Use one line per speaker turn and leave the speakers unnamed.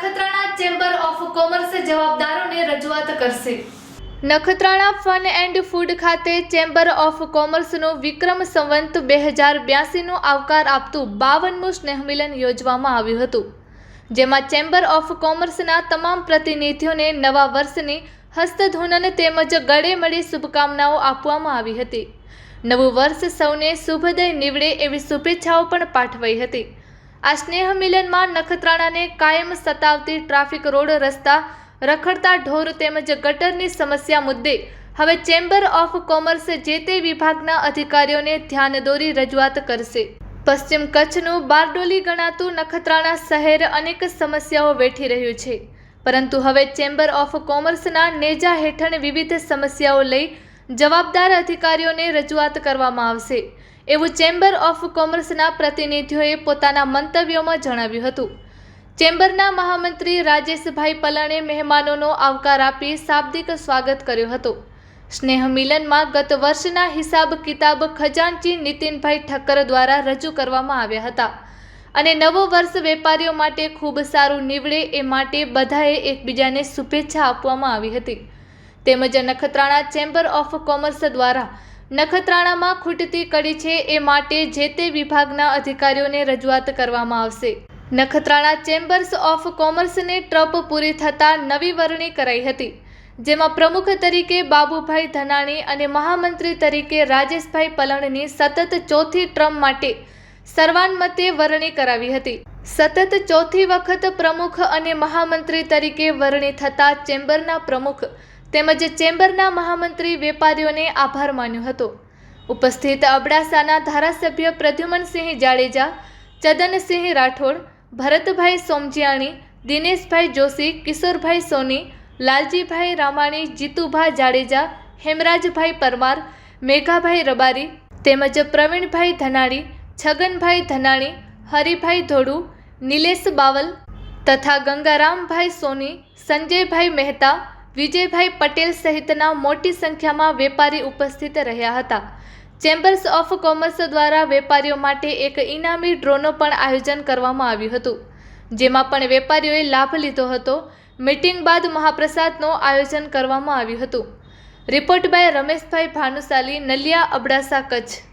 Nakhatrana chamber of commerce જવાબદારોને રજૂઆત કરશે. નખત્રાણા ફન એન્ડ ફૂડ ખાતે ચેમ્બર ઓફ કોમર્સનું વિક્રમ સંવંત બે હજાર બ્યાસીનું આવકાર આપતું બાવનમું સ્નેહમિલન યોજવામાં આવ્યું હતું. જેમાં ચેમ્બર ઓફ કોમર્સના તમામ પ્રતિનિધિઓને નવા વર્ષની હસ્તધૂનન તેમજ ગળે મળી શુભકામનાઓ આપવામાં આવી હતી. નવું વર્ષ સૌને શુભદય નીવડે એવી શુભેચ્છાઓ પણ પાઠવાઈ હતી. આ સ્નેહ મિલનમાં નખત્રાણાને કાયમ સતાવતી ટ્રાફિક રોડ રસ્તા રખડતા ઢોર તેમજ ગટરની સમસ્યા મુદ્દે હવે ચેમ્બર ઓફ કોમર્સ જે તે વિભાગના અધિકારીઓને ધ્યાન દોરી રજૂઆત કરશે. પશ્ચિમ કચ્છનું બારડોલી ગણાતું નખત્રાણા શહેર અનેક સમસ્યાઓ વેઠી રહ્યું છે. પરંતુ હવે ચેમ્બર ઓફ કોમર્સના નેજા હેઠળ વિવિધ સમસ્યાઓ લઈ જવાબદાર અધિકારીઓને રજૂઆત કરવામાં આવશે. એવું ચેમ્બર ઓફ કોમર્સના પ્રતિનિધિઓએ પોતાના મંતવ્યોમાં જણાવ્યું હતું. ચેમ્બરના મહામંત્રી રાજેશભાઈ પલણે મહેમાનોનો આવકાર આપી શાબ્દિક સ્વાગત કર્યું હતું. સ્નેહ મિલનમાં ગત વર્ષના હિસાબ કિતાબ ખજાનચી નીતિનભાઈ ઠક્કર દ્વારા રજૂ કરવામાં આવ્યા હતા. અને નવો વર્ષ વેપારીઓ માટે ખૂબ સારું નીવડે એ માટે બધાએ એકબીજાને શુભેચ્છા આપવામાં આવી હતી. તેમજ નખત્રાણા ચેમ્બર ઓફ કોમર્સ દ્વારા નખત્રાણામાં ખૂટતી કડી છે એ માટે જે તે વિભાગના અધિકારીઓને રજૂઆત કરવામાં આવશે. નખત્રાણા ચેમ્બર્સ ઓફ કોમર્સની ટ્રપ પૂરી થતાં નવી વરણી કરાઈ હતી, જેમાં પ્રમુખ તરીકે બાબુભાઈ ધનાણી અને મહામંત્રી તરીકે રાજેશભાઈ પલણની સતત ચોથી ટ્રમ માટે સર્વાનુમતે વરણી કરાવી હતી. સતત ચોથી વખત પ્રમુખ અને મહામંત્રી તરીકે વરણી થતાં ચેમ્બરના પ્રમુખ તેમજ ચેમ્બરના મહામંત્રી વેપારીઓને આભાર માન્યો હતો. ઉપસ્થિત અબડાસાના ધારાસભ્ય પ્રદ્યુમનસિંહ જાડેજા, ચદનસિંહ રાઠોડ, ભરતભાઈ સોમજીયાણી, દિનેશભાઈ જોશી, કિશોરભાઈ સોની, લાલજીભાઈ રામાણી, જીતુભા જાડેજા, હેમરાજભાઈ પરમાર, મેઘાભાઈ રબારી, તેમજ પ્રવીણભાઈ ધનાણી, છગનભાઈ ધનાણી, હરિભાઈ ધોડુ નિલેશ બાવલ તથા ગંગારામભાઈ સોની, સંજયભાઈ મહેતા વિજયભાઈ પટેલ સહિતના મોટી સંખ્યામાં વેપારી ઉપસ્થિત રહ્યા હતા. ચેમ્બર્સ ઓફ કોમર્સ દ્વારા વેપારીઓ માટે એક ઇનામી ડ્રોનું પણ આયોજન કરવામાં આવ્યું હતું. જેમાં પણ વેપારીઓએ લાભ લીધો હતો. મિટિંગ બાદ મહાપ્રસાદનું આયોજન કરવામાં આવ્યું હતું. Report by Rameshbhai Bhanushali, Naliya Abdasa Kutch.